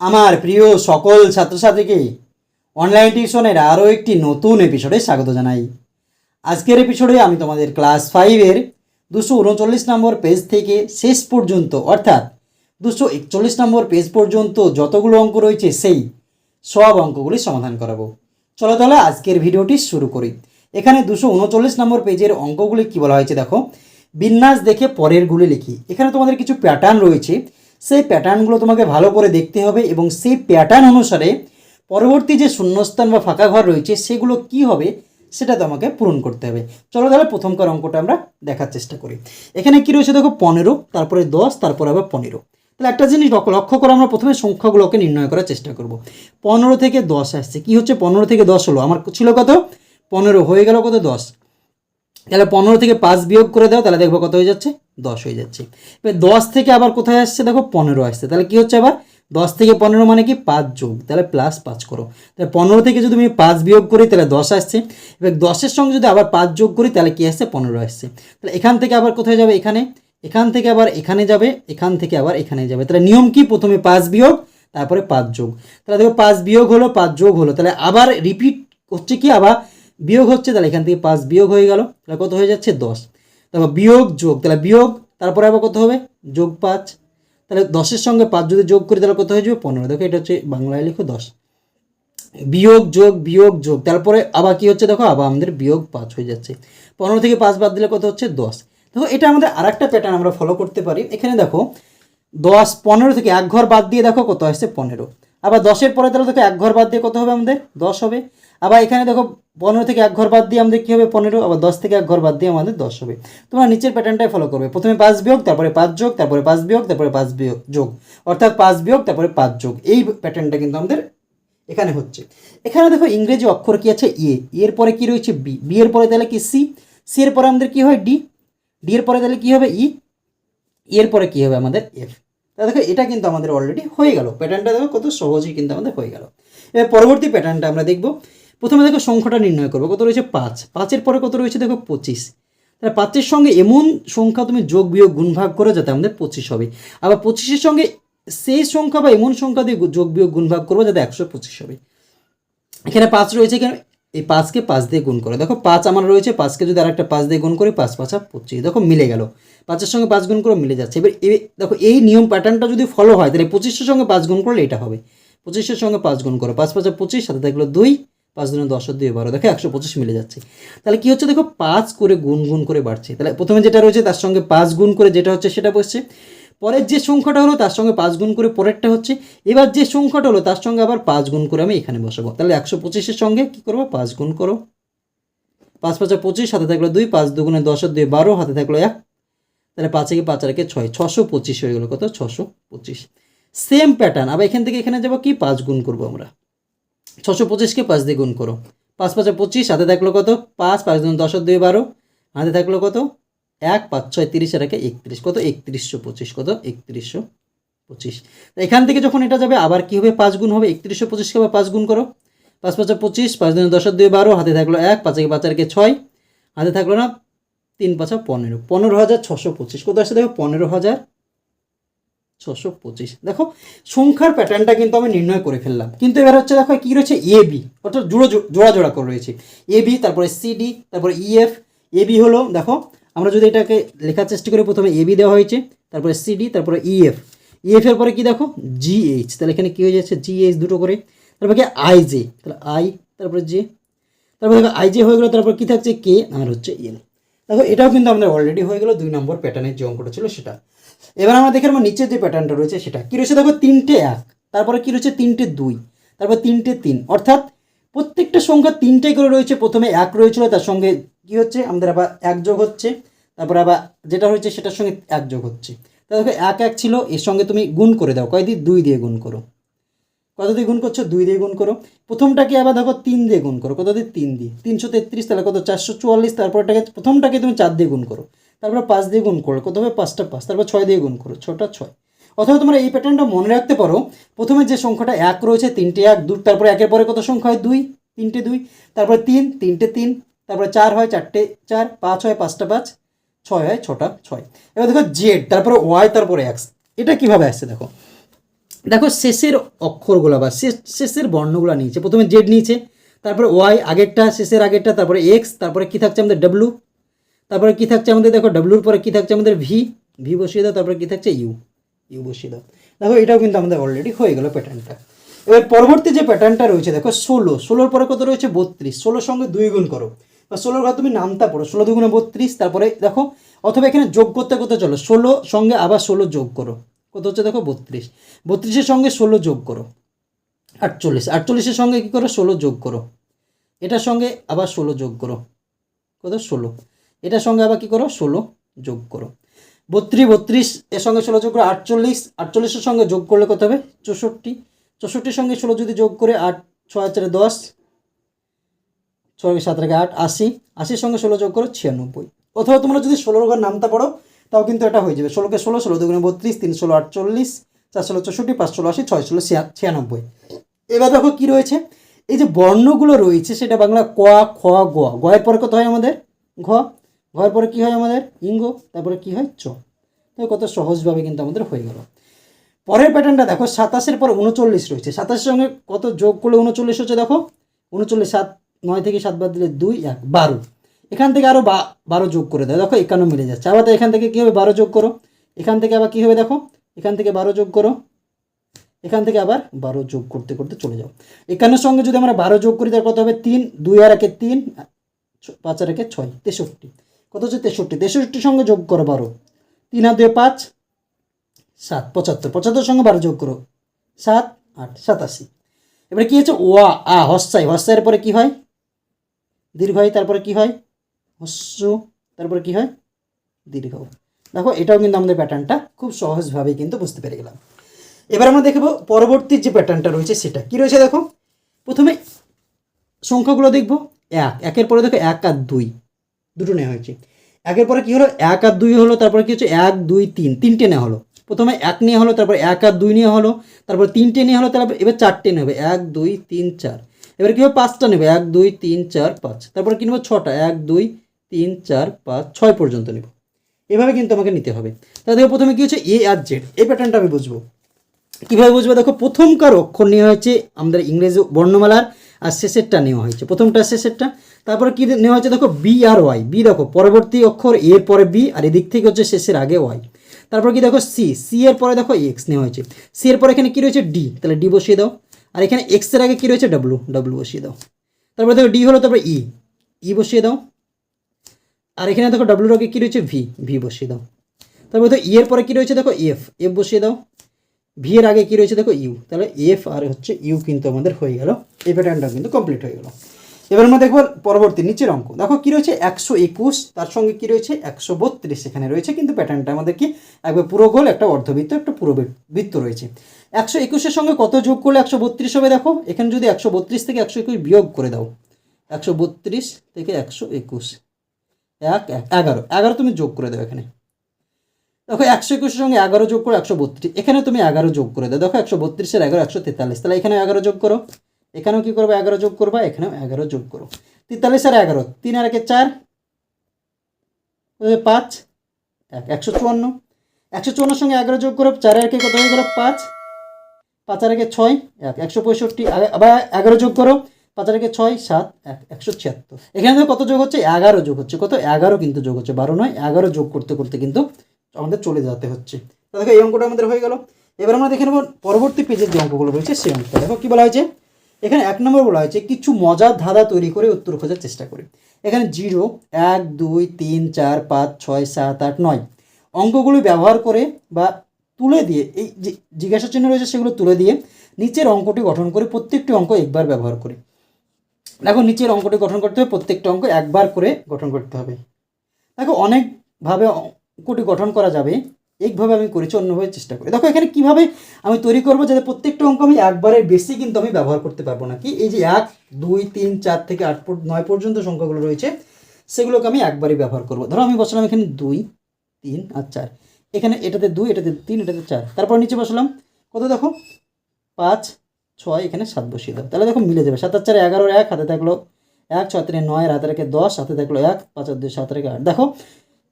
আমার প্রিয় সকল ছাত্রছাত্রীকে অনলাইন টিউশনের আরও একটি নতুন এপিসোডে স্বাগত জানাই। আজকের এপিসোডে আমি তোমাদের ক্লাস ফাইভের দুশো উনচল্লিশ নম্বর পেজ থেকে শেষ পর্যন্ত, অর্থাৎ দুশো একচল্লিশ নম্বর পেজ পর্যন্ত যতগুলো অঙ্ক রয়েছে, সেই সব অঙ্কগুলি সমাধান করাবো। চলো তাহলে আজকের ভিডিওটি শুরু করি। এখানে দুশো উনচল্লিশ নম্বর পেজের অঙ্কগুলি কী বলা হয়েছে দেখো। বিন্যাস দেখে পরেরগুলি লিখি। এখানে তোমাদের কিছু প্যাটার্ন রয়েছে। সেই প্যাটার্নগুলো তোমাকে ভালো করে দেখতে হবে এবং সেই প্যাটার্ন অনুসারে পরবর্তী যে শূন্যস্থান বা ফাঁকা ঘর রয়েছে, সেগুলো কি হবে সেটা তোমাকে পূরণ করতে হবে। চলো তাহলে প্রথমকার অঙ্কটা আমরা দেখার চেষ্টা করি। এখানে কি রয়েছে দেখো? পনেরো, তারপরে দশ, তারপরে আবার পনেরো। তাহলে একটা জিনিস লক্ষ্য করে আমরা প্রথমে সংখ্যাগুলোকে নির্ণয় করার চেষ্টা করব। পনেরো থেকে দশ আসছে। কি হচ্ছে? পনেরো থেকে দশ হলো। আমার ছিল কত? পনেরো। হয়ে গেল কত? দশ। তাহলে পনেরো থেকে পাঁচ বিয়োগ করে দাও, তাহলে দেখব কত হয়ে যাচ্ছে? দশ হয়ে যাচ্ছে। এবার দশ থেকে আবার কোথায় আসছে? দেখো পনেরো আসছে। তাহলে কি হচ্ছে আবার? দশ থেকে পনেরো মানে কি? পাঁচ যোগ। তাহলে প্লাস পাঁচ করো। তাহলে পনেরো থেকে যদি আমি পাঁচ বিয়োগ করি, তাহলে দশ আসছে। এবার দশের সঙ্গে যদি আবার পাঁচ যোগ করি, তাহলে কি আসছে? পনেরো আসছে। তাহলে এখান থেকে আবার কোথায় যাবে? এখানে। এখান থেকে আবার এখানে যাবে। এখান থেকে আবার এখানে যাবে। তাহলে নিয়ম কি? প্রথমে পাঁচ বিয়োগ, তারপরে পাঁচ যোগ। তাহলে দেখো পাঁচ বিয়োগ হলো, পাঁচ যোগ হলো। তাহলে আবার রিপিট হচ্ছে কি? আবার বিয়োগ হচ্ছে। তাহলে এখান থেকে পাঁচ বিয়োগ হয়ে গেল। তাহলে কত হয়ে যাচ্ছে? দশ। তারপর বিয়োগ যোগ, তাহলে বিয়োগ, তারপরে আবার কত হবে? যোগ পাঁচ। তাহলে দশের সঙ্গে পাঁচ যদি যোগ করি, তাহলে কত হয়ে যাবে? পনেরো। দেখো, এটা হচ্ছে বাংলায় লিখো দশ। বিয়োগ, যোগ বিয়োগ, যোগ, তারপরে আবার কি হচ্ছে? দেখো, আবার আমাদের বিয়োগ পাঁচ হয়ে যাচ্ছে। পনেরো থেকে পাঁচ বাদ দিলে কত হচ্ছে? দশ। দেখো, এটা আমাদের আর একটা প্যাটার্ন আমরা ফলো করতে পারি। এখানে দেখো, দশ পনেরো থেকে এক ঘর বাদ দিয়ে দেখো কত আসছে? পনেরো। আবার দশের পরে তাহলে দেখো এক ঘর বাদ দিয়ে কত হবে আমাদের? দশ হবে। আবার এখানে দেখো পনেরো থেকে এক ঘর বাদ দিয়ে আমাদের কী হবে? পনেরো, আবার দশ থেকে এক ঘর বাদ দিয়ে আমাদের দশ হবে। তোমরা নিচের প্যাটার্নটাই ফলো করবে। প্রথমে পাঁচ বিয়োগ, তারপরে পাঁচ যোগ, তারপরে পাঁচ বিয়োগ, তারপরে পাঁচ বিয়োগ, যোগ। অর্থাৎ পাঁচ বিয়োগ, তারপরে পাঁচ যোগ। এই প্যাটার্নটা কিন্তু আমাদের এখানে হচ্ছে। এখানে দেখো ইংরেজি অক্ষর কি আছে? এ। এর পরে কি রয়েছে? বি। বি এর পরে তাহলে কি? সি। সি এর পরে আমাদের কি হয়? ডি। ডি এর পরে তাহলে কি হবে? ই। এর পরে কি হবে? আমাদের এফ। তা দেখো, এটা কিন্তু আমাদের অলরেডি হয়ে গেল। প্যাটার্নটা দেখো কত সহজেই কিন্তু আমাদের হয়ে গেল। এবার পরবর্তী প্যাটার্নটা আমরা দেখব। প্রথমে দেখো সংখ্যাটা নির্ণয় করব। কত রয়েছে? পাঁচ। পাঁচের পরে কত রয়েছে? দেখো পঁচিশ। তাহলে পাঁচের সঙ্গে এমন সংখ্যা তুমি যোগ, বিয়োগ, গুণ, ভাগ করো যাতে আমাদের পঁচিশ হবে। আবার পঁচিশের সঙ্গে সেই সংখ্যা বা এমন সংখ্যা দিয়ে যোগ, বিয়োগ, গুণ, ভাগ করব যাতে একশো পঁচিশ হবে। এখানে পাঁচ রয়েছে, এখানে এই পাঁচকে পাঁচ দিয়ে গুণ করো। দেখো পাঁচ আমার রয়েছে, পাঁচকে যদি আরেকটা পাঁচ দিয়ে গুণ করি, পাঁচ, পাঁচা পঁচিশ। দেখো মিলে গেল। পাঁচের সঙ্গে পাঁচ গুণ করে, মিলে যাচ্ছে। এবার এ- দেখো এই নিয়ম প্যাটার্নটা যদি ফলো হয়, তাহলে পঁচিশের সঙ্গে পাঁচ গুণ করলে এটা হবে। পঁচিশের সঙ্গে পাঁচ গুণ করো, পাঁচ, পাঁচা পঁচিশ, সাথে থাকল দুই। পাঁচ দিনে দশ আর দুই বারো। দেখো, একশো পঁচিশ মিলে যাচ্ছে। তাহলে কি হচ্ছে? দেখো, পাঁচ করে গুণ গুণ করে বাড়ছে। তাহলে প্রথমে যেটা রয়েছে, তার সঙ্গে পাঁচ গুণ করে যেটা হচ্ছে, সেটা বসছে। পরের যে সংখ্যাটা হলো, তার সঙ্গে পাঁচ গুণ করে পরেরটা হচ্ছে। এবার যে সংখ্যাটা হলো, তার সঙ্গে আবার পাঁচ গুণ করে আমি এখানে বসাবো। তাহলে একশো পঁচিশের সঙ্গে কী করব? পাঁচ গুণ করো। পাঁচ পাঁচা পঁচিশ হাতে থাকল দুই, পাঁচ দুগুণে দশ দুই, বারো, হাতে থাকল এক। তাহলে পাঁচে কি পাঁচ আর একে ছয়। ছশো পঁচিশ হয়ে গেলো, কত? ছশো পঁচিশ। Same pattern. আবার এখান থেকে এখানে যাব কি? পাঁচ গুণ করব আমরা। ছশো পঁচিশকে পাঁচ দিয়ে গুণ করো। পাঁচ পাঁচে পঁচিশ, হাতে থাকল কত? পাঁচ পাঁচ দুগুণ দশ দুই বারো। হাতে থাকল কত? এক, পাঁচ, ছয়, তিরিশ একে একত্রিশ। কত? একত্রিশশো পঁচিশ। কত? একত্রিশশো পঁচিশ। এখান থেকে যখন এটা যাবে, আবার কি হবে? পাঁচ গুণ হবে। একত্রিশশো পঁচিশকে আবার পাঁচ গুণ করো। পাঁচ পাঁচে পঁচিশ, পাঁচ দিনে দশ আর দুই বারো। হাতে থাকল এক, পাঁচে পাঁচ, আর একে ছয়। হাতে থাকল না? তিন পাঁচা পনেরো। পনেরো হাজার ছশো পঁচিশ। কত আসছে দেখো? পনেরো হাজার ছশো পঁচিশ। দেখো, সংখ্যার প্যাটার্নটা কিন্তু আমি নির্ণয় করে ফেললাম। কিন্তু এবার হচ্ছে দেখো কী রয়েছে? A, B. অর্থাৎ জোড়ো জোড়া জোড়া করে রয়েছে। এ, বি, তারপরে সিডি তারপরে ইএফ এ, বি হলো, দেখো, আমরা যদি এটাকে লেখার চেষ্টা করি, প্রথমে এ, বি দেওয়া হয়েছে, তারপরে সিডি তারপরে ইএফ ইএফ এর পরে কি দেখো? জিএইচ তাহলে এখানে কী হয়ে যাচ্ছে? জিএইচ দুটো করে। তারপরে কি? I, J. তাহলে আই, তারপরে জে। তারপর দেখো, আই, জে হয়ে গেলো, তারপর কী থাকছে? কে? আর হচ্ছে এল দেখো, এটাও কিন্তু আমাদের অলরেডি হয়ে গেলো, দুই নম্বর প্যাটার্নের যে অঙ্কটা ছিল সেটা। এবার আমরা দেখে নেব নিচের যে প্যাটার্নটা রয়েছে সেটা। কী রয়েছে? দেখো, তিনটে এক, তারপরে কী রয়েছে? তিনটে দুই, তারপর তিনটে তিন। অর্থাৎ প্রত্যেকটা সংখ্যা তিনটে করে রয়েছে। প্রথমে এক রয়েছিল, তার সঙ্গে কী হচ্ছে? আমাদের আবার এক যোগ হচ্ছে। তারপর আবার যেটা হয়েছে সেটার সঙ্গে এক যোগ হচ্ছে। তা দেখো, এক এক ছিল, এর সঙ্গে তুমি গুণ করে দাও। কয় দুই দিয়ে গুণ করো। কত দিয়ে গুণ করছ? দুই দিয়ে গুণ করো। প্রথমটাকে আবার দেখো, তিন দিয়ে গুণ করো। কত দিয়ে? তিন দিয়ে। তিনশো তেত্রিশ, তাহলে কত? চারশো চুয়াল্লিশ, তারপরটাকে প্রথমটাকে তুমি চার দিয়ে গুণ করো। তারপরে পাঁচ দিয়ে গুণ করো কত হবে? পাঁচটা পাঁচ। তারপর ছয় দিয়ে গুণ করো। ছটা ছয়। অথবা তোমরা এই প্যাটার্নটা মনে রাখতে পারো, প্রথমে যে সংখ্যাটা এক রয়েছে, তিনটে এক দু তারপরে একের পরে কত সংখ্যা হয়? দুই, তিনটে দুই। তারপরে তিন, তিনটে তিন, তারপরে চার হয়, চারটে চার, পাঁচ হয়, পাঁচটা পাঁচ, ছয় হয়, ছটা ছয়। এবার দেখো, জেড, তারপরে ওয়াই, তারপরে এক্স। এটা কীভাবে আসছে দেখো? দেখো শেষের অক্ষরগুলো বা শেষ, শেষের বর্ণগুলো নিয়েছে। প্রথমে জেড নিয়েছে, তারপরে ওয়াই, আগেরটা, শেষের আগেরটা, তারপরে এক্স, তারপরে কী থাকছে আমাদের ডাব্লু তারপরে কী থাকছে আমাদের দেখো ডাব্লুর পরে কী থাকছে আমাদের ভি ভি বসিয়ে দাও, তারপরে কী থাকছে ইউ ইউ বসিয়ে দাও। দেখো এটাও কিন্তু আমাদের অলরেডি হয়ে গেল প্যাটার্নটা এবার পরবর্তী যে প্যাটার্নটা রয়েছে, দেখো ষোলো, ষোলোর পরে কত রয়েছে? বত্রিশ। ষোলোর সঙ্গে দুই গুণ করো। বা ষোলোর ঘর তুমি নামতা পড়ো, ষোলো দুগুণে বত্রিশ, তারপরে দেখো, অথবা এখানে যোগ করতে করতে চলো, ষোলো সঙ্গে আবার ষোলো যোগ করো। কত হচ্ছে দেখো? বত্রিশ। বত্রিশের সঙ্গে ষোলো যোগ করো। আটচল্লিশ। আটচল্লিশের সঙ্গে কী করো? ষোলো যোগ করো। এটার সঙ্গে আবার ষোলো যোগ করো। কত? ষোলো। এটার সঙ্গে আবার কী করো? ষোলো যোগ করো। বত্রিশ বত্রিশ, এর সঙ্গে ষোলো যোগ করো, আটচল্লিশ। আটচল্লিশের সঙ্গে যোগ করলে কত হবে? চৌষট্টি। চৌষট্টির সঙ্গে ষোলো যদি যোগ করে আট, ছয়, চারে দশ, ছয়, সাত রেখে আট, আশি। আশির সঙ্গে ষোলো যোগ করো, ছিয়ানব্বই। অথবা তোমরা যদি ষোলোর ঘর নামতে পারো তাও কিন্তু এটা হয়ে যাবে। ষোলোকে ষোলো ষোলো দুগুণে বত্রিশ, তিন ষোলো আটচল্লিশ, চার ষোলো চৌষট্টি, পাঁচ ষোলো আশি, ছয় ষোলো ছিয়ানব্বই। এবার দেখো কী রয়েছে? এই যে বর্ণগুলো রয়েছে, সেটা বাংলা ক, খ, গ। গয়ের পরে কত হয় আমাদের? ঘ। ঘয়ের পরে কী হয় আমাদের? ইঙ্গ। তারপরে কী হয়? চ। তো কত সহজভাবে কিন্তু আমাদের হয়ে গেল। পরের প্যাটার্নটা দেখো, সাতাশের পর উনচল্লিশ রয়েছে। সাতাশের সঙ্গে কত যোগ করলে উনচল্লিশ হচ্ছে দেখো? উনচল্লিশ, সাত, নয় থেকে সাত বাদ দিলে দুই, এক, বারো। এখান থেকে আরও বারো যোগ করে দেয় দেখো একান্ন মিলে যাচ্ছে। আবার এখান থেকে কী হবে? বারো যোগ করো। এখান থেকে আবার কী হবে দেখো? এখান থেকে বারো যোগ করো। এখান থেকে আবার বারো যোগ করতে করতে চলে যাও। একান্নের সঙ্গে যদি আমরা বারো যোগ করি, তাহলে কত হবে? তিন, দুই আর একে তিন, পাঁচ আর একে ছয়, তেষট্টি। কত হচ্ছে? তেষট্টি। তেষট্টির সঙ্গে যোগ করো বারো। তিন আর দুয়ে পাঁচ, সাত, পঁচাত্তর। পঁচাত্তর সঙ্গে বারো যোগ করো। সাত, আট, সাতাশি। এবারে কী হচ্ছে? ওয়া, আ, হস্যাই। হস্যাইয়ের পরে কী হয়? দীর্ঘ হয়, তারপরে কী হয়? হস্য তারপরে কী হয়? দীর্ঘ। দেখো, এটাও কিন্তু আমাদের প্যাটার্নটা খুব সহজভাবেই কিন্তু বুঝতে পেরে গেলাম। এবার আমরা দেখব পরবর্তী যে প্যাটার্নটা রয়েছে সেটা। কি রয়েছে দেখো? প্রথমে সংখ্যাগুলো দেখব। এক। একের পরে দেখো এক আর দুই। দুটো নেওয়া হয়েছে। একের পরে কী হলো? এক আর দুই হলো, তারপরে কী হচ্ছে? এক, দুই, তিন। তিনটে নেওয়া হলো। প্রথমে এক নিয়ে হলো, তারপর এক আর দুই নিয়ে হলো, তারপর তিনটে নিয়ে হলো, তারপর এবার চারটে নেবে। এক, দুই, তিন, চার। এবার কী হবে? পাঁচটা নেবে। এক, দুই, তিন, চার, পাঁচ। তারপরে কী নেব? ছটা। এক, দুই তিন, চার, পাঁচ, ছয় পর্যন্ত নেব। এভাবে কিন্তু আমাকে নিতে হবে। তাহলে দেখো প্রথমে কী হচ্ছে? এ আর জেড এই প্যাটার্নটা আমি বুঝব। কীভাবে বুঝব? দেখো, প্রথমকার অক্ষর নেওয়া হয়েছে আমাদের ইংরেজি বর্ণমালার, আর শেষেরটা নেওয়া হয়েছে। প্রথমটা, শেষেরটা। তারপরে কী নেওয়া হয়েছে? দেখো বি আর ওয়াই বি দেখো, পরবর্তী অক্ষর এর পরে বি আর এদিক থেকে হচ্ছে শেষের আগে ওয়াই তারপর কি দেখো? সি সি এর পরে দেখো এক্স নেওয়া হয়েছে। সি এর পরে এখানে কী রয়েছে? ডি তাহলে ডি বসিয়ে দাও। আর এখানে এক্সের আগে কী রয়েছে? ডাব্লু ডাব্লু বসিয়ে দাও। তারপরে দেখো ডি হলো তারপরে ই ই বসিয়ে দাও। আর এখানে দেখো ডাব্লুর আগে কী রয়েছে? ভি ভি বসিয়ে দাও। তারপরে দেখো ই এর পরে কী রয়েছে? দেখো এফ এফ বসিয়ে দাও। ভি এর আগে কী রয়েছে? দেখো ইউ তাহলে এফ আর হচ্ছে ইউ কিন্তু আমাদের হয়ে গেল। এই প্যাটার্নটা কিন্তু কমপ্লিট হয়ে গেল। এবার আমরা দেখব পরবর্তী নিচের অঙ্ক। দেখো কী রয়েছে? একশো একুশ। তার সঙ্গে কী রয়েছে? একশো বত্রিশ। এখানে রয়েছে। কিন্তু প্যাটার্নটা আমাদের কি? একবার পুরো গোল, একটা অর্ধবৃত্ত, একটা পুরো বৃত্ত রয়েছে। একশো একুশের সঙ্গে কত যোগ করলে একশো বত্রিশ হবে দেখো? এখানে যদি একশো বত্রিশ থেকে একশো একুশ বিয়োগ করে দাও। একশো বত্রিশ থেকে একশো একুশ। এক এক, এগারো। এগারো তুমি যোগ করে দাও এখানে। দেখো একশো একুশের সঙ্গে এগারো যোগ করো, একশো বত্রিশ। এখানে তুমি এগারো যোগ করে দাও। দেখো একশো বত্রিশের এগারো, একশো তেতাল্লিশ। তাহলে এখানে এগারো যোগ করো। এখানেও কী করবে? এগারো যোগ করবা। এখানেও এগারো যোগ করো। তেতাল্লিশ আর এগারো, তিন আর একে চার। পাঁচ। এক, একশো চুয়ান্ন। একশো চুয়ান্নর সঙ্গে এগারো যোগ করো। চার আর একে কত হয়ে গেলো? পাঁচ। পাঁচ আর একে ছয়। এক, একশো পঁয়ষট্টি। আবার এগারো যোগ করো। পাঁচ একে ছয়, সাত, এক, একশো ছিয়াত্তর। এখানে কত যোগ হচ্ছে? এগারো যোগ হচ্ছে। কত? এগারো কিন্তু যোগ হচ্ছে। বারো নয়, এগারো যোগ করতে করতে কিন্তু আমাদের চলে যেতে হচ্ছে। দেখো এই অঙ্কটা আমাদের হয়ে গেল। এবার আমরা দেখে নেব পরবর্তী পেজের যে অঙ্কগুলো রয়েছে, সেই অঙ্কটা। দেখো কী বলা হয়েছে? এখানে এক নম্বর বলা হয়েছে, কিছু মজার ধাঁধা তৈরি করে উত্তর খোঁজার চেষ্টা করি। এখানে জিরো, এক, দুই, তিন, চার, পাঁচ, ছয়, সাত, আট, নয়। অঙ্কগুলি ব্যবহার করে বা তুলে দিয়ে, এই যে জিজ্ঞাসা চিহ্ন রয়েছে সেগুলো তুলে দিয়ে নিচের অঙ্কটি গঠন করে প্রত্যেকটি অঙ্ক একবার ব্যবহার করি। দেখো, নিচের অঙ্কটি গঠন করতে হবে, প্রত্যেকটা অঙ্ক একবার করে গঠন করতে হবে। দেখো, অনেকভাবে অঙ্কটি গঠন করা যাবে, একভাবে আমি করেছি, অন্যভাবে চেষ্টা করি। দেখো, এখানে কীভাবে আমি তৈরি করব যাতে প্রত্যেকটা অঙ্ক আমি একবারের বেশি কিন্তু আমি ব্যবহার করতে পারব না, কি? এই যে এক, দুই, তিন, চার থেকে আট নয় পর্যন্ত সংখ্যাগুলো রয়েছে, সেগুলোকে আমি একবারই ব্যবহার করব। ধরো, আমি বসলাম এখানে দুই, তিন আর চার। এখানে এটাতে দুই, এটাতে তিন, এটাতে চার। তারপর নিচে বসলাম, কত দেখো? পাঁচ ছয়, এখানে সাত বসিয়ে দাও। তাহলে দেখো মিলে যাবে। সাত আর চারে এগারো এক, হাতে থাকল এক, ছয়, তিনে নয় হাতে রেখে দশ, হাতে থাকল এক, পাঁচ আর দুই, সাত রেখে আট। দেখো,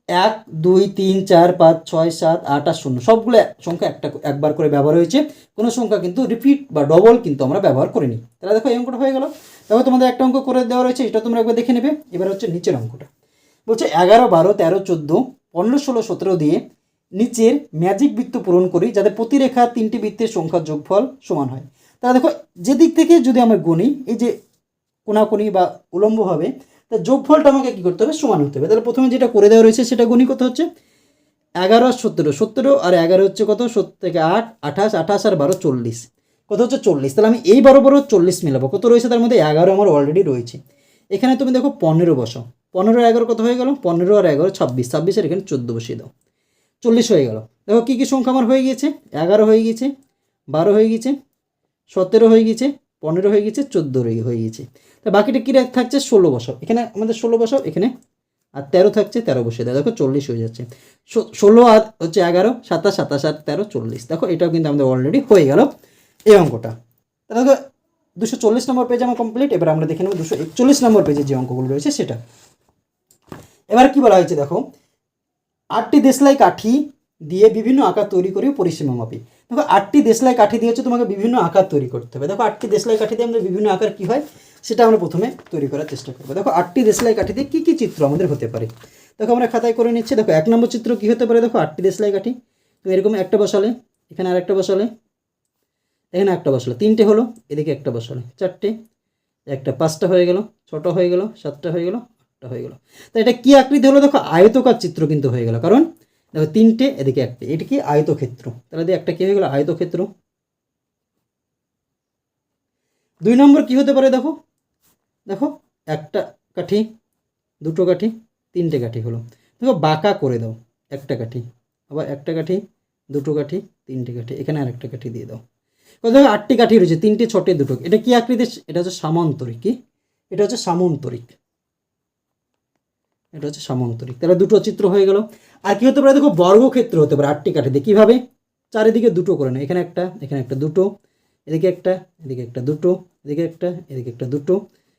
এক, দুই, তিন, চার, পাঁচ, ছয়, সাত, আট আর শূন্য। সবগুলো সংখ্যা একটা একবার করে ব্যবহার হয়েছে। কোনো সংখ্যা কিন্তু রিপিট বা ডবল কিন্তু আমরা ব্যবহার করিনি। তাহলে দেখো এই অঙ্কটা হয়ে গেল। দেখো তোমাদের একটা অঙ্ক করে দেওয়া রয়েছে, এটা তোমরা একবার দেখে নেবে। এবার হচ্ছে নিচের অঙ্কটা। বলছে এগারো, বারো, তেরো, চোদ্দ, পনেরো, ষোলো, সতেরো দিয়ে নিচের ম্যাজিক বৃত্ত পূরণ করি, যাতে প্রতি রেখা তিনটি বৃত্তের সংখ্যার যোগফল সমান হয়। তাহলে দেখো যেদিক থেকে যদি আমরা গণি এই যে কোনাকুনি বা উলম্ব হবে, তা যোগফলটা আমাকে কী করতে হবে? সমান হতে হবে। তাহলে প্রথমে যেটা করে দেওয়া রয়েছে, সেটা গণি কত হচ্ছে এগারো আর সতেরো সতেরো আর এগারো হচ্ছে কত? সত্তর থেকে আট, আঠাশ আঠাশ আর বারো, চল্লিশ। কত হচ্ছে? চল্লিশ। তাহলে আমি এই বারো বারো চল্লিশ মেলাবো। কত রয়েছে? তার মধ্যে এগারো আমার অলরেডি রয়েছে। এখানে তুমি দেখো পনেরো বসো পনেরো এগারো কত হয়ে গেল? পনেরো আর এগারো, ছাব্বিশ। ছাব্বিশের এখানে চোদ্দ বসিয়ে দাও। চল্লিশ হয়ে গেল। দেখো কী কী সংখ্যা আমার হয়ে গিয়েছে? এগারো হয়ে গিয়েছে, বারো হয়ে গিয়েছে সতেরো হয়ে গিয়েছে পনেরো হয়ে গেছে চোদ্দ হয়ে গেছে। তা বাকিটা কী থাকছে? ষোলো বসাও। এখানে আমাদের ষোলো বসাও, এখানে আর তেরো থাকছে, তেরো বসে দেয়। দেখো চল্লিশ হয়ে যাচ্ছে। ষোলো আর হচ্ছে এগারো, সাতাশ সাতাশ আর তেরো, চল্লিশ। দেখো এটাও কিন্তু আমাদের অলরেডি হয়ে গেল এই অঙ্কটা। তা দেখো, দুশো চল্লিশ নম্বর পেজ আমার কমপ্লিট এবার আমরা দেখে নেব দুশো একচল্লিশ নম্বর পেজে যে অঙ্কগুলো রয়েছে সেটা। এবার কি বলা হয়েছে দেখো, আটটি দেশলাই কাঠি দিয়ে বিভিন্ন আকার তৈরি করে পরিসীমা মাপি। দেখো, আটটি দেশলাই কাঠি দিয়েছে তোমাকে বিভিন্ন আকার তৈরি করতে হবে। দেখো, আটটি দেশলাই কাঠি দিয়ে আমাদের বিভিন্ন আকার কী হয়, সেটা আমরা প্রথমে তৈরি করার চেষ্টা করব। দেখো, আটটি দেশলাই কাঠি দিয়ে কী কী চিত্র আমাদের হতে পারে? দেখো, আমরা খাতায় করে নিচ্ছি। দেখো, এক নম্বর চিত্র কী হতে পারে? দেখো, আটটি দেশলাই কাঠি। তো এরকম একটা বসালে, এখানে আরেকটা বসালে, এখানে একটা বসালে। তিনটে হলো, এদিকে একটা বসালে। চারটে, একটা পাঁচটা হয়ে গেল, ছটা হয়ে গেল, সাতটা হয়ে গেল, আটটা হয়ে গেল। তো এটা কী আকৃতি হলো? দেখো, আয়তকার চিত্র কিন্তু হয়ে গেল। কারণ দেখো তিনটে, এদিকে একটা। এটা কি আয়তক্ষেত্র? তাহলে দিয়ে একটা কী হয়ে গেল? আয়তক্ষেত্র। দুই নম্বর কি হতে পারে দেখো? দেখো, একটা কাঠি, দুটো কাঠি, তিনটে কাঠি হলো। দেখো, বাঁকা করে দাও, একটা কাঠি। আবার একটা কাঠি, দুটো কাঠি, তিনটে কাঠি। এখানে আর একটা কাঠি দিয়ে দাও। দেখো, আটটি কাঠি রয়েছে, তিনটে, ছটে, দুটো। এটা কি আকৃতির? এটা হচ্ছে সামান্তরিক, কি? এটা হচ্ছে সামন্তরিক। এটা হচ্ছে সামন্তরিক। তাহলে দুটো চিত্র হয়ে গেল। আর কি হতে পারে? দেখো, বর্গক্ষেত্র হতে পারে আটটি কাঠি দিয়ে কীভাবে? চারিদিকে দুটো করে না এখানে একটা এখানে একটা দুটো, এদিকে একটা এদিকে একটা দুটো, এদিকে একটা এদিকে একটা দুটো,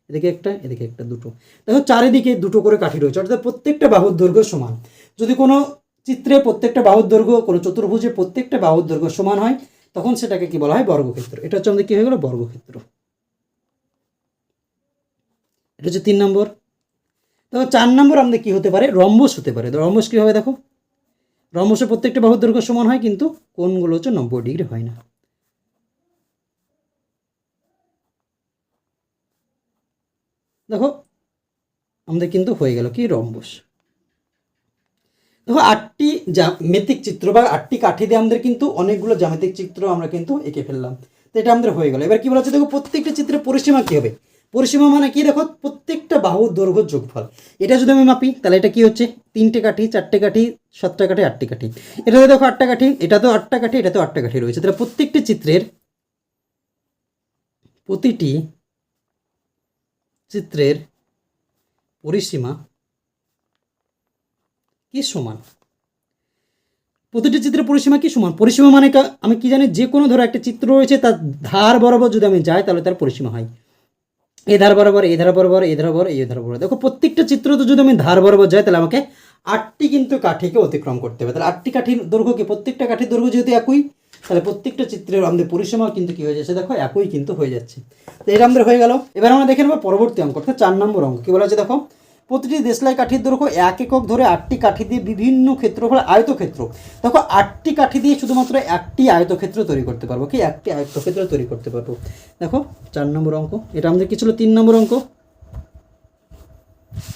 এদিকে একটা এদিকে একটা দুটো। দেখো, চারিদিকে দুটো করে কাঠি রয়েছে। অর্থাৎ প্রত্যেকটা বাহুর দৈর্ঘ্য সমান। যদি কোনো চিত্রে প্রত্যেকটা বাহুর দৈর্ঘ্য, কোনো চতুর্ভুজে প্রত্যেকটা বাহুর দৈর্ঘ্য সমান হয়, তখন সেটাকে কি বলা হয়? বর্গক্ষেত্র। এটা হচ্ছে আমাদের কী হয়ে গেল? বর্গক্ষেত্র। এটা হচ্ছে তিন নম্বর। দেখো, চার নম্বর আমাদের কী হতে পারে? রম্বস হতে পারে। রম্বস কী হবে দেখো? রম্বসের প্রত্যেকটা বাহুর দৈর্ঘ্য সমান হয়, কিন্তু কোনগুলো হচ্ছে নব্বই ডিগ্রি হয় না। দেখো, আমাদের কিন্তু হয়ে গেল কি? রম্বস। দেখো, আটটি জ্যামিতিক চিত্র বা আটটি কাঠি দিয়ে আমাদের কিন্তু অনেকগুলো জ্যামিতিক চিত্র আমরা কিন্তু এঁকে ফেললাম। তো এটা আমাদের হয়ে গেল। এবার কি বলা হচ্ছে? দেখো, প্রত্যেকটা চিত্রের পরিসীমা কী হবে? পরিসীমা মানে কি দেখো? প্রত্যেকটা বাহুর দৈর্ঘ্য যোগফল। এটা যদি আমি মাপি, তাহলে এটা কি হচ্ছে? তিনটে কাঠি, চারটে কাঠি, সাতটা কাঠি, আটটি কাঠি। এটাতে দেখো আটটা কাঠি, এটা তো আটটা কাঠি, এটা তো আটটা কাঠি রয়েছে। তাহলে প্রত্যেকটি চিত্রের প্রতিটি চিত্রের পরিসীমা কি সমান? প্রতিটি চিত্রের পরিসীমা কি সমান? পরিসীমা মানে আমি কি জানি, যে কোনো ধরো একটা চিত্র রয়েছে, তার ধার বরাবর যদি আমি যাই, তাহলে তার পরিসীমা হয়। এ ধার বরাবর এ ধার বরাবর এ ধার বরাবর এই ধার বরাবর। দেখো, প্রত্যেকটা চিত্র তো যদি আমি ধার বরাবর যাই, তাহলে আমাকে আটটি কিন্তু কাঠিকে অতিক্রম করতে হবে। তাহলে আটটি কাঠির দৈর্ঘ্য কি? প্রত্যেকটা কাঠির দৈর্ঘ্য যেহেতু একই, তাহলে প্রত্যেকটা চিত্রের আমাদের পরিসীমা কিন্তু কি হয়ে যাচ্ছে? দেখো, একই কিন্তু হয়ে যাচ্ছে। তো এটা আমাদের হয়ে গেল। এবার আমরা দেখে নেব পরবর্তী অঙ্ক, অর্থাৎ চার নম্বর অঙ্ক। কি বলা হচ্ছে? দেখো প্রতিটি দেশলাই কাঠির দৈর্ঘ্য এক একক ধরে আটটি কাঠি দিয়ে বিভিন্ন ক্ষেত্রফল আয়তক্ষেত্র। দেখো, আটটি কাঠি দিয়ে শুধুমাত্র একটি আয়তক্ষেত্র তৈরি করতে পারব। কি? একটি আয়তক্ষেত্র তৈরি করতে পারব। দেখো, চার নম্বর অঙ্ক। এটা আমাদের কি ছিল? তিন নম্বর অঙ্ক।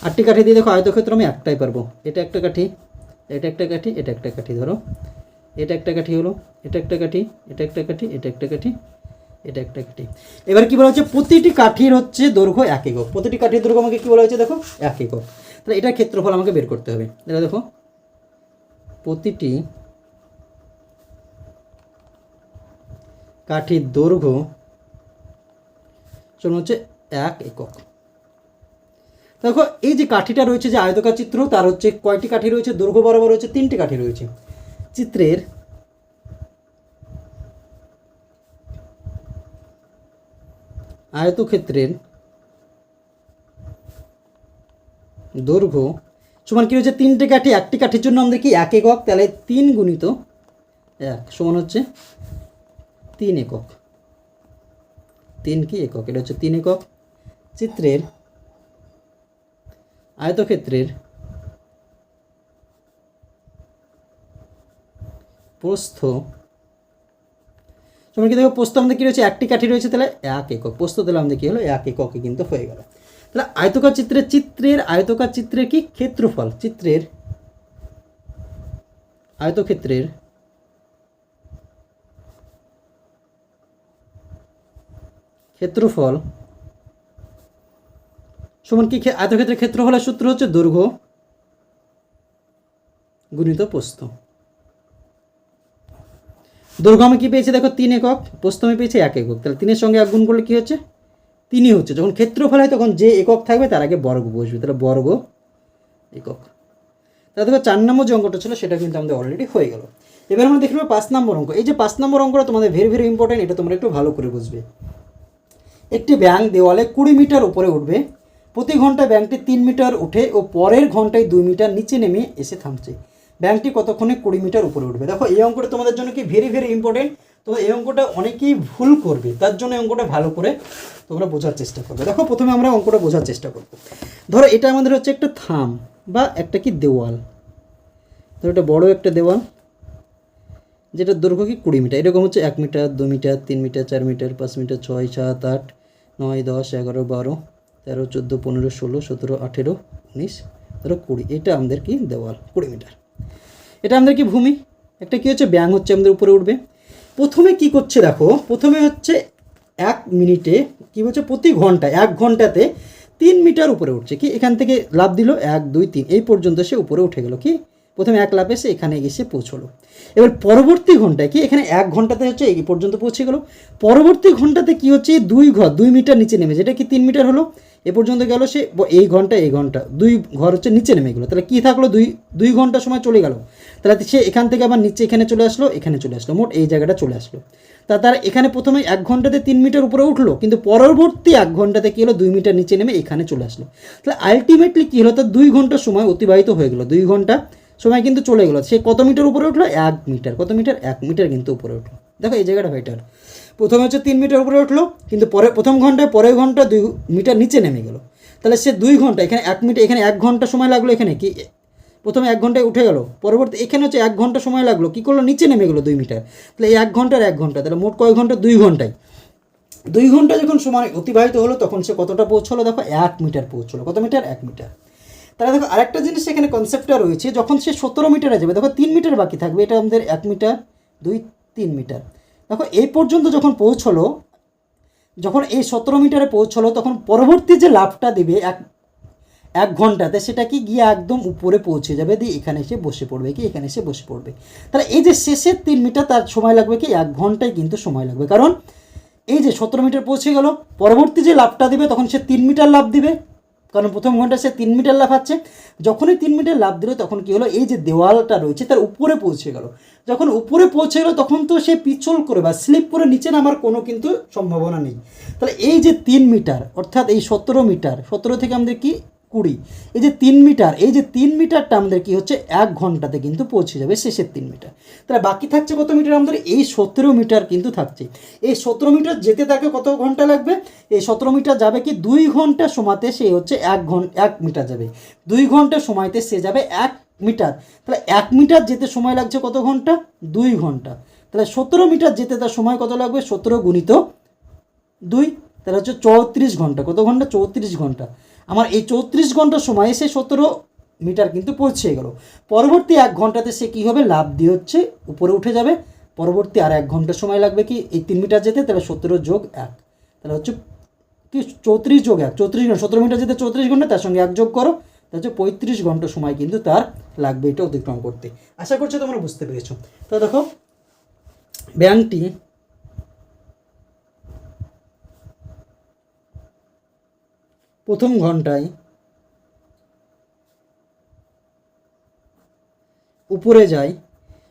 আটটি কাঠি দিয়ে দেখো, আয়তক্ষেত্র আমি একটাই পারব। এটা একটা কাঠি, এটা একটা কাঠি, এটা একটা কাঠি, ধরো। এটা একটা কাঠি হলো, এটা একটা কাঠি, এটা একটা কাঠি, এটা একটা কাঠি এটা একটা কাঠি এবার কি বলা হচ্ছে? প্রতিটি কাঠির হচ্ছে দৈর্ঘ্য এক একক। প্রতিটি কাঠির দৈর্ঘ্য আমাকে কি বলা হয়েছে দেখো, এক একক। তাহলে এটার ক্ষেত্রফল আমাকে বের করতে হবে। এটা দেখো, প্রতিটি কাঠির দৈর্ঘ্য শোনো হচ্ছে এক একক। দেখো, এই যে কাঠিটা রয়েছে যে আয়তকার চিত্র, তার হচ্ছে কয়টি কাঠি রয়েছে? দৈর্ঘ্য বরাবর রয়েছে তিনটি কাঠি রয়েছে। চিত্রের আয়তক্ষেত্রের দৈর্ঘ্য সমান কী হচ্ছে? তিনটে কাঠি, একটি কাঠির জন্য আমাদের কি এক একক? তাহলে তিন গুণিত এক সমান হচ্ছে তিন একক। তিন কি একক? এটা হচ্ছে তিন একক। চিত্রের আয়তক্ষেত্রের প্রস্থ যেমন কি দেখো প্রস্থ আমাদের কী রয়েছে? একটি কাঠি রয়েছে, তাহলে এক একক। প্রস্থ তাহলে আমাদের কী হলো? এক এককে কিন্তু হয়ে গেল। তাহলে আয়তকার চিত্রের চিত্রের আয়তকার চিত্রের কি? ক্ষেত্রফল। চিত্রের আয়তক্ষেত্রের ক্ষেত্রফল সমান কি? ক্ষে- আয়তক্ষেত্রের ক্ষেত্রফলের সূত্র হচ্ছে দৈর্ঘ্য গুণিত প্রস্থ দৈর্ঘ্য আমি কী পেয়েছে দেখো? তিন একক। প্রস্তমে পেয়েছে এক একক। তাহলে তিনের সঙ্গে এক গুণ করলে কী হচ্ছে? তিনই হচ্ছে। যখন ক্ষেত্রফল হয় তখন যে একক থাকবে তার আগে বর্গ বসবে। তাহলে বর্গ একক। তাহলে দেখো চার নম্বর যে অঙ্কটা ছিল সেটা কিন্তু আমাদের অলরেডি হয়ে গেল। এবার আমরা দেখব পাঁচ নম্বর অঙ্ক। এই যে পাঁচ নম্বর অঙ্কটা তোমাদের ভেরি ভেরি ইম্পর্টেন্ট এটা তোমরা একটু ভালো করে বুঝবে। একটি ব্যাংক দেওয়ালে কুড়ি মিটার উপরে উঠবে। প্রতি ঘন্টায় ব্যাংকটি তিন মিটার উঠে ও পরের ঘন্টায় দুই মিটার নিচে নেমে এসে থামছে। ব্যাংকটি কতক্ষণে কুড়ি মিটার উপরে উঠবে? দেখো, এই অঙ্কটা তোমাদের জন্য কি ভেরি ভেরি ইম্পর্টেন্ট তোমরা এই অঙ্কটা অনেকেই ভুল করবে, তার জন্য এই অঙ্কটা ভালো করে তোমরা বোঝার চেষ্টা করবে। দেখো, প্রথমে আমরা অঙ্কটা বোঝার চেষ্টা করব। ধরো, এটা আমাদের হচ্ছে একটা থাম বা একটা কি দেওয়াল। ধরো, এটা বড় একটা দেওয়াল যেটা দৈর্ঘ্য কি কুড়ি মিটার। এরকম হচ্ছে এক মিটার, দু মিটার, তিন মিটার, চার মিটার, পাঁচ মিটার, ছয়, সাত, আট, নয়, দশ, এগারো, বারো, তেরো, চোদ্দ, পনেরো, ষোলো, সতেরো, আঠেরো, উনিশ, ধরো কুড়ি। এটা আমাদের কি দেওয়াল? কুড়ি মিটার। এটা আমাদের কি ভূমি? একটা কি হচ্ছে? ব্যাং হচ্ছে আমাদের উপরে উঠবে। প্রথমে কি করছে দেখো? প্রথমে হচ্ছে এক মিনিটে কি হচ্ছে? প্রতি ঘণ্টা, এক ঘন্টাতে তিন মিটার উপরে উঠছে। কি? এখান থেকে লাভ দিল, এক, দুই, তিন। এই পর্যন্ত সে উপরে উঠে গেল। কি? প্রথমে এক লাভ এসে এখানে এসে পৌঁছলো। এবার পরবর্তী ঘন্টায় কি? এখানে এক ঘন্টাতে হচ্ছে এই পর্যন্ত পৌঁছে গেল। পরবর্তী ঘন্টাতে কি হচ্ছে? দুই ঘর দুই মিটার নিচে নেমে যেটা কি তিন মিটার হলো? এ পর্যন্ত গেল সে এই ঘণ্টা এই ঘণ্টা, দুই ঘর হচ্ছে নিচে নেমে গেলো। তাহলে কী থাকল? দুই দুই ঘণ্টা সময় চলে গেল। তাহলে সে এখান থেকে আবার নিচে এখানে চলে আসলো, এখানে চলে আসলো, মোট এই জায়গাটা চলে আসলো। তা তার এখানে প্রথমে এক ঘন্টাতে তিন মিটার উপরে উঠল, কিন্তু পরবর্তী এক ঘন্টাতে কী হলো? দুই মিটার নিচে নেমে এখানে চলে আসলো। তাহলে আলটিমেটলি কী হলো? তার দুই ঘণ্টা সময় অতিবাহিত হয়ে গেলো। দুই ঘণ্টা সময় কিন্তু চলে গেলো। সে কত মিটার উপরে উঠল? এক মিটার। কত মিটার? এক মিটার কিন্তু উপরে উঠল। দেখো এই জায়গাটা বেটার প্রথমে হচ্ছে তিন মিটার উপরে উঠল, কিন্তু পরে প্রথম ঘন্টায়, পরের ঘণ্টা দুই মিটার নিচে নেমে গেলো। তাহলে সে দুই ঘণ্টা, এখানে এক মিটার, এখানে এক ঘণ্টা সময় লাগল এখানে, কি প্রথমে এক ঘন্টায় উঠে গেল, পরবর্তী এখানে হচ্ছে এক ঘণ্টা সময় লাগল, কী করল? নিচে নেমে গেলো দুই মিটার। তাহলে এই এক ঘণ্টার এক ঘণ্টা, তাহলে মোট কয় ঘণ্টা? দুই ঘন্টায়। দুই ঘণ্টা যখন সময় অতিবাহিত হলো, তখন সে কতটা পৌঁছলো? দেখো, এক মিটার পৌঁছলো। কত মিটার? এক মিটার। তাহলে দেখো, আরেকটা জিনিস এখানে কনসেপ্টটা রয়েছে, যখন সে সতেরো মিটারে যাবে, দেখো, তিন মিটার বাকি থাকবে, এটা আমাদের এক মিটার, দুই, তিন মিটার। দেখো, এই পর্যন্ত যখন পৌঁছলো, যখন এই সতেরো মিটারে পৌঁছলো, তখন পরবর্তী যে লাভটা দেবে এক এক ঘন্টাতে, সেটা কি গিয়ে একদম উপরে পৌঁছে যাবে? দিয়ে এখানে এসে বসে পড়বে কি? এখানে এসে বসে পড়বে। তাহলে এই যে শেষের তিন মিটার, তার সময় লাগবে কি? এক ঘন্টায় কিন্তু সময় লাগবে। কারণ এই যে সতেরো মিটার পৌঁছে গেল, পরবর্তী যে লাভটা দিবে, তখন সে তিন মিটার লাভ দিবে। কারণ প্রথম ঘণ্টা সে তিন মিটার লাফাচ্ছে, যখনই তিন মিটার লাফ দিল তখন কী হলো, এই যে দেওয়ালটা রয়েছে তার উপরে পৌঁছে গেল। যখন উপরে পৌঁছে গেলো তখন তো সে পিছল করে বা স্লিপ করে নিচে নামার কোনো কিন্তু সম্ভাবনা নেই। তাহলে এই যে তিন মিটার, অর্থাৎ এই সতেরো মিটার, সতেরো থেকে আমাদের কি কুড়ি। এই যে তিন মিটার, এই যে তিন মিটারটা আমাদের কি হচ্ছে? এক ঘন্টাতে কিন্তু পৌঁছে যাবে শেষের তিন মিটার। তাহলে বাকি থাকছে কত মিটার আমাদের? এই সতেরো মিটার কিন্তু থাকছে। এই সতেরো মিটার যেতে তাকে কত ঘণ্টা লাগবে? এই সতেরো মিটার যাবে কি? দুই ঘণ্টা সময়তে সে হচ্ছে এক ঘণ্টা এক মিটার যাবে। দুই ঘণ্টা সময়তে সে যাবে এক মিটার। তাহলে এক মিটার যেতে সময় লাগছে কত ঘণ্টা? দুই ঘণ্টা। তাহলে সতেরো মিটার যেতে তার সময় কত লাগবে? সতেরো গুণিত দুই। তাহলে হচ্ছে চৌত্রিশ ঘণ্টা। কত ঘণ্টা? চৌত্রিশ ঘণ্টা। আমার এই চৌত্রিশ ঘণ্টা সময় সে সতেরো মিটার কিন্তু পৌঁছে গেল। পরবর্তী এক ঘন্টাতে সে কী হবে? লাভ দিয়ে হচ্ছে উপরে উঠে যাবে। পরবর্তী আর এক ঘণ্টা সময় লাগবে কি? এই তিন মিটার যেতে, তাহলে সতেরো যোগ এক। তাহলে হচ্ছে কি? চৌত্রিশ যোগ এক। চৌত্রিশ ঘণ্টা, সতেরো মিটার যেতে চৌত্রিশ ঘণ্টা, তার সঙ্গে এক যোগ করো। তাহলে হচ্ছে পঁয়ত্রিশ ঘণ্টা সময় কিন্তু তার লাগবে এটা অতিক্রম করতে। আশা করছি তোমরা বুঝতে পেরেছ। তো দেখো ব্যাংকটি প্রথম ঘন্টায় উপরে যায়।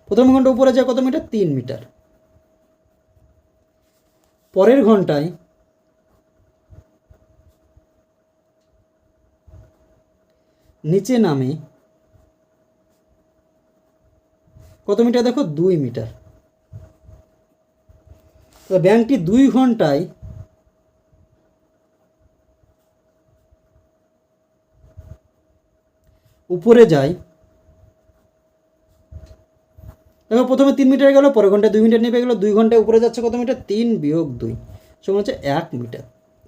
প্রথম ঘণ্টা উপরে যায় কত মিটার? তিন মিটার। পরের ঘন্টায় নিচে নামে কত মিটার? দেখো দুই মিটার। ব্যাংকটি দুই ঘন্টায় উপরে যায় দেখো প্রথমে তিন মিটার গেল, পরের ঘন্টায় দুই মিটার নেমে গেলো, দুই ঘন্টায় উপরে যাচ্ছে কত মিটার? তিন বিয়োগ দুই। সমান হচ্ছে এক মিটার।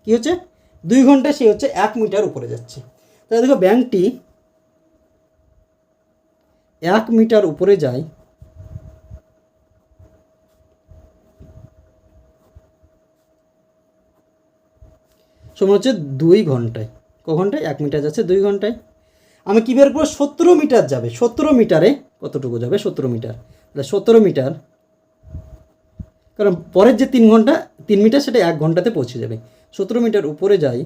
কি হচ্ছে? দুই ঘন্টায় সে হচ্ছে এক মিটার উপরে যাচ্ছে। তাহলে দেখো ব্যাংকটি এক মিটার উপরে যায় সময় হচ্ছে দুই ঘন্টায়। ক ঘন্টায়? এক মিটার যাচ্ছে দুই ঘন্টায়। আমি কী বের করব? সতেরো মিটার যাবে। সতেরো মিটারে কতটুকু যাবে? সতেরো মিটার। তাহলে সতেরো মিটার, কারণ পরের যে তিন ঘণ্টা, তিন মিটার সেটা এক ঘন্টাতে পৌঁছে যাবে। সতেরো মিটার উপরে যাই,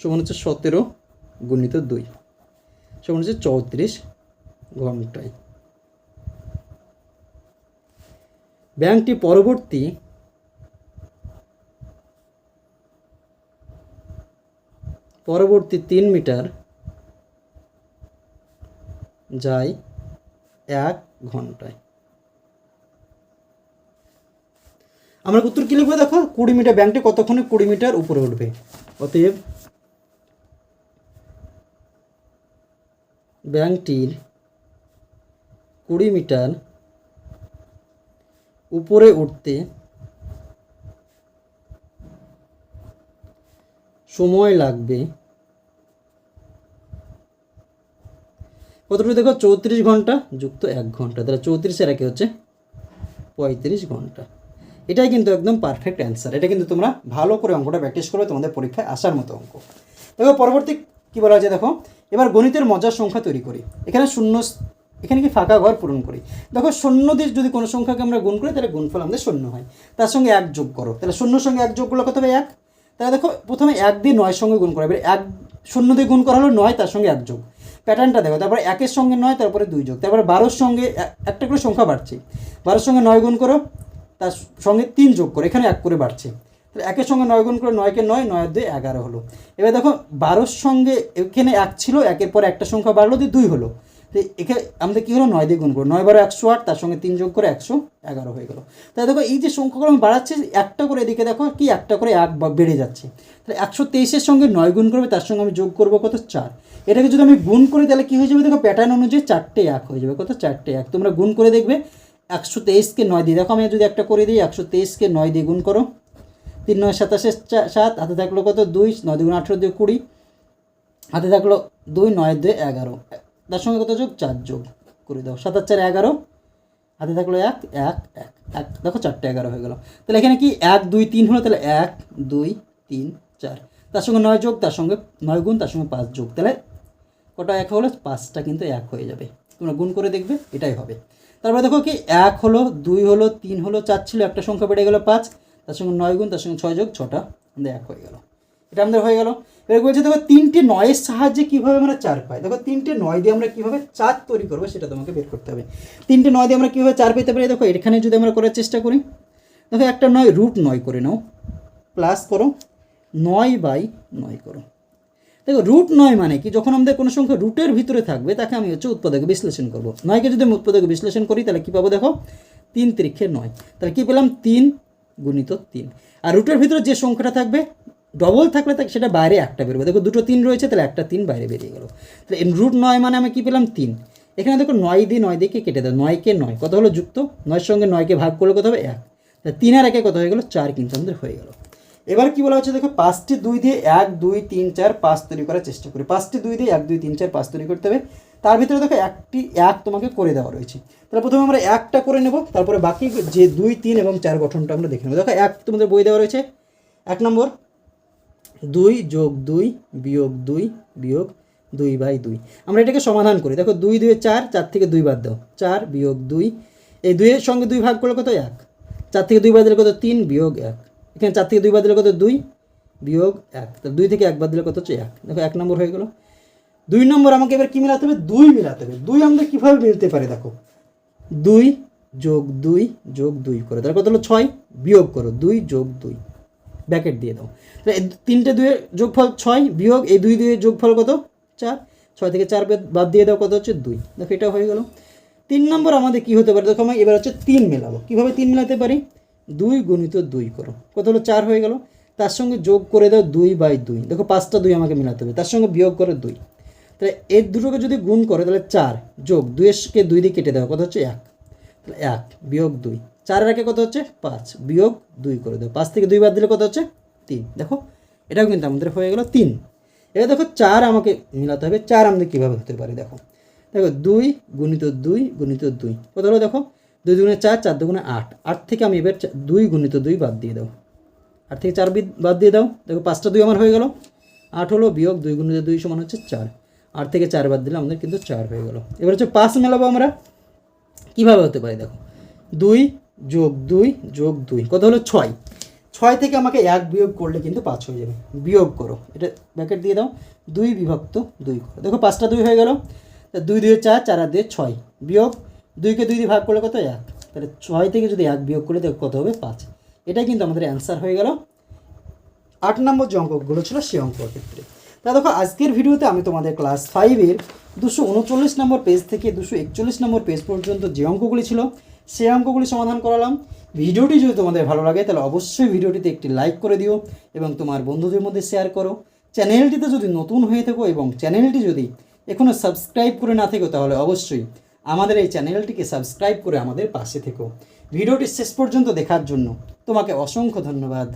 সমান হচ্ছে সতেরো গুণিত দুই, সমান হচ্ছে চৌত্রিশ ঘন্টায়। ব্যাংকটি পরবর্তী পরবর্তী তিন মিটার যায় এক ঘন্টায়। আমরা উত্তর কী লিখব দেখো? কুড়ি মিটার ব্যাংকটি কতক্ষণে কুড়ি মিটার উপরে উঠবে? অতএব ব্যাংকটির কুড়ি মিটার উপরে উঠতে সময় লাগবে কতটুকু দেখো চৌত্রিশ ঘণ্টা যুক্ত এক ঘণ্টা। তাহলে চৌত্রিশের একে হচ্ছে পঁয়ত্রিশ ঘণ্টা। এটাই কিন্তু একদম পারফেক্ট অ্যান্সার এটা কিন্তু তোমরা ভালো করে অঙ্কটা প্র্যাকটিস করবে তোমাদের পরীক্ষায় আসার মতো অঙ্ক। দেখো পরবর্তী কী বলা হয়েছে দেখো? এবার গণিতের মজার সংখ্যা তৈরি করি। এখানে শূন্য এখানে কি ফাঁকা ঘর পূরণ করি? দেখো শূন্য দিয়ে যদি কোনো সংখ্যাকে আমরা গুণ করি, তাহলে গুণফল আমাদের শূন্য হয়। তার সঙ্গে এক যোগ করো। তাহলে শূন্যর সঙ্গে এক যোগ করলে কত হবে? এক। তাহলে দেখো প্রথমে এক দিয়ে নয়ের সঙ্গে গুণ করা। এবার এক শূন্য দিয়ে গুণ করা হলো নয়, তার সঙ্গে এক যোগ। প্যাটার্নটা দেখো, তারপরে একের সঙ্গে নয়, তারপরে দুই যোগ, তারপরে বারোর সঙ্গে একটা করে সংখ্যা বাড়ছে। বারোর সঙ্গে নয় গুণ করো, তার সঙ্গে তিন যোগ করো, এখানে এক করে বাড়ছে। তাহলে একের সঙ্গে নয় গুণ করে নয়কে নয় নয় দুই এগারো হলো। এবার দেখো, বারোর সঙ্গে এখানে এক ছিল, একের পর একটা সংখ্যা বাড়লো, দিয়ে দুই হলো। তো এখানে আমাদের কী হলো? নয় দিয়ে গুণ করো নয় বারো একশো আট, তার সঙ্গে তিন যোগ করে একশো এগারো হয়ে গেলো। তাহলে দেখো, এই যে সংখ্যাগুলো আমি বাড়াচ্ছি, একটা করে এদিকে দেখো কি, একটা করে এক বেড়ে যাচ্ছে। তাহলে একশো তেইশের সঙ্গে নয় গুণ করবে, তার সঙ্গে আমি যোগ করব কত? চার। এটাকে যদি আমি গুণ করি, তাহলে কী হয়ে যাবে? দেখো প্যাটার্ন অনুযায়ী চারটে এক হয়ে যাবে। কত? চারটে এক। তোমরা গুণ করে দেখবে, একশো তেইশকে নয় দিয়ে। দেখো, আমি যদি একটা করে দিই, একশো তেইশকে নয় দিয়ে গুণ করো। তিন নয় সাতাশে চা- সাত, হাতে থাকল কত? দুই, নয় দুগুণ আঠেরো দিয়ে কুড়ি। হাতে থাকল দুই, নয় দুই এগারো। তার সঙ্গে কত যোগ চার যোগ করে দাও। সাত চার এগারো। হাতে থাকল এক এক এক এক। দেখো চারটে এগারো হয়ে গেল। তাহলে এখানে কি এক, দুই, তিন হলো? তাহলে এক, দুই, তিন, চার। তার সঙ্গে নয় যোগ, তার সঙ্গে নয় গুণ, তার সঙ্গে পাঁচ যোগ। তাহলে কটা এক হলো? পাঁচটা কিন্তু এক হয়ে যাবে। তোমরা গুণ করে দেখবে, এটাই হবে। তারপরে দেখো কি, এক হলো, দুই হলো, তিন হলো, চার ছিল, একটা সংখ্যা বেড়ে গেলো পাঁচ। তার সঙ্গে নয় গুণ, তার সঙ্গে ছয় যোগ, ছটা আমাদের এক হয়ে গেল। এটা আমাদের হয়ে গেল। এবার বলছে দেখো, তিনটে নয়ের সাহায্যে কীভাবে আমরা চার পাই? দেখো, তিনটে নয় দিয়ে আমরা কীভাবে চার তৈরি করব সেটা তোমাকে বের করতে হবে। তিনটে নয় দিয়ে আমরা কীভাবে চার পেতে পারি? দেখো, এখানে যদি আমরা করার চেষ্টা করি, দেখো, একটা নয় রুট নয় করে নাও, প্লাস করো, নয় বাই নয় করো। দেখো, রুট নয় মানে কি? যখন আমাদের কোনো সংখ্যা রুটের ভিতরে থাকবে, তাকে আমি হচ্ছে উৎপাদকে বিশ্লেষণ করব। নয়কে যদি আমি উৎপাদকে বিশ্লেষণ করি, তাহলে কী পাবো দেখো? তিন তিরিক্ষে নয়। তাহলে কী পেলাম? তিন গুণিত তিন। আর রুটের ভিতরে যে সংখ্যাটা থাকবে ডবল থাকলে তাকে সেটা বাইরে একটা বেরোবে। দেখো দুটো তিন রয়েছে, তাহলে একটা তিন বাইরে বেরিয়ে গেলো। তাহলে রুট নয় মানে আমি কী পেলাম? তিন। এখানে দেখো নয় দিয়ে নয় দিকে কেটে দাও নয়কে নয়। কত হলো যুক্ত? নয়ের সঙ্গে নয়কে ভাগ করলে কত হবে? এক। তাহলে তিন আর একে কত হয়ে গেলো? চার কিন্তু আমাদের হয়ে গেলো। এবার কি বলা হচ্ছে? দেখো পাঁচটি দুই দিয়ে এক, দুই, তিন, চার, পাঁচ তৈরি করার চেষ্টা করি। পাঁচটি দুই দিয়ে এক, দুই, তিন, চার, পাঁচ তৈরি করতে হবে। তার ভিতরে দেখো একটি এক তোমাকে করে দেওয়া রয়েছে। তাহলে প্রথমে আমরা একটা করে নেব, তারপরে বাকি যে দুই, তিন এবং চার গঠনটা আমরা দেখে নেব। দেখো এক তোমাদের বই দেওয়া রয়েছে। এক নম্বর দুই যোগ দুই বিয়োগ দুই বিয়োগ দুই বাই দুই। আমরা এটাকে সমাধান করি। দেখো দুই দুয়ে চার চার থেকে দুই বাদ দাও। চার বিয়োগ দুই। এই দুইয়ের সঙ্গে দুই ভাগ করলে কত এক? চার থেকে দুই বাদ দিলে কত তিন বিয়োগ এক। এখানে চার থেকে দুই বাদ দিলে কত দুই বিয়োগ এক। তো দুই থেকে এক বাদ দিলে কত হচ্ছে এক? দেখো এক নম্বর হয়ে গেল। দুই নম্বর আমাকে এবার কী মেলাতে হবে? দুই মেলাতে হবে। দুই আমাদের কীভাবে মিলতে পারে? দেখো। দুই যোগ দুই যোগ দুই করে। তাহলে কত হলো? ছয়। বিয়োগ করো। দুই যোগ দুই। ব্যাকেট দিয়ে দাও। তাহলে তিনটে দুইয়ের যোগফল ছয় বিয়োগ এই দুই দুইয়ের যোগফল কত? চার। ছয় থেকে চার বাদ- দিয়ে দাও কত হচ্ছে? দুই। দেখো, এটা হয়ে গেল। তিন নম্বর আমাদের কি হতে পারে? দেখো আমি এবার হচ্ছে তিন মেলাবো। কীভাবে তিন মেলাতে পারি? দুই গুণিত দুই করো। কত হলো? চার হয়ে গেল। তার সঙ্গে যোগ করে দাও দুই বাই দুই। দেখো, পাঁচটা দুই আমাকে মেলাতে হবে। তার সঙ্গে বিয়োগ করে দুই। তাহলে এর দুটোকে যদি গুণ করে, তাহলে চার যোগ দুইয়েরকে দুই দিয়ে কেটে দেওয়া কত হচ্ছে? এক। এক, বিয়োগ দুই। চারের আগে কত হচ্ছে? পাঁচ। বিয়োগ দুই করে দেবো পাঁচ থেকে দুই বাদ দিলে কত হচ্ছে? তিন। দেখো, এটাও কিন্তু আমাদের হয়ে গেল তিন। এবার দেখো, চার আমাকে মিলাতে হবে। চার আমাদের কীভাবে হতে পারে? দেখো দেখো, দুই গুণিত দুই গুণিত দুই। কত হলো দেখো? দুই দুগুণে চার চার দুগুণে আট। আট থেকে আমি এবার দুই গুণিত দুই বাদ দিয়ে দাও। আট থেকে চার বাদ দিয়ে দাও। দেখো, পাঁচটা দুই আমার হয়ে গেল। আট হলো বিয়োগ দুই গুণিত দুই সমান হচ্ছে চার। আট থেকে চার বাদ দিলে আমাদের কিন্তু চার হয়ে গেল। এবার হচ্ছে পাঁচ মেলাবো আমরা। কীভাবে হতে পারে দেখো? দুই যোগ দুই যোগ দুই, কত হলো ছয়? ছয় থেকে আমাকে এক বিয়োগ করলে কিন্তু পাঁচ হয়ে যাবে। বিয়োগ করো, এটা ব্যাকেট দিয়ে দাও। দুই বিভক্ত দুই করো। দেখো পাঁচটা দুই হয়ে গেল। তা দুই দুই চার চার আর দুই ছয়। বিয়োগ দুইকে দুই দিয়ে ভাগ করলে কত? এক। তাহলে ছয় থেকে যদি এক বিয়োগ করলে দেখো কত হবে? পাঁচ। এটাই কিন্তু আমাদের অ্যান্সার হয়ে গেল। আট নম্বর যে অঙ্কগুলো ছিল সেই অঙ্কর ক্ষেত্রে। তা দেখো, আজকের ভিডিওতে আমি তোমাদের ক্লাস ফাইভের দুশো উনচল্লিশ নম্বর পেজ থেকে দুশো একচল্লিশ নম্বর পেজ পর্যন্ত যে অঙ্কগুলি ছিল সেই অঙ্কগুলি সমাধান করালাম। ভিডিওটি যদি তোমাদের ভালো লাগে, তাহলে অবশ্যই ভিডিওটিতে একটি লাইক করে দিও এবং তোমার বন্ধুদের মধ্যে শেয়ার করো। চ্যানেলটিতে যদি নতুন হয়ে থাকো এবং চ্যানেলটি যদি এখনও সাবস্ক্রাইব করে না থেকো, তাহলে অবশ্যই আমাদের এই চ্যানেলটিকে সাবস্ক্রাইব করে আমাদের পাশে থেকো। ভিডিওটি শেষ পর্যন্ত দেখার জন্য তোমাকে অসংখ্য ধন্যবাদ।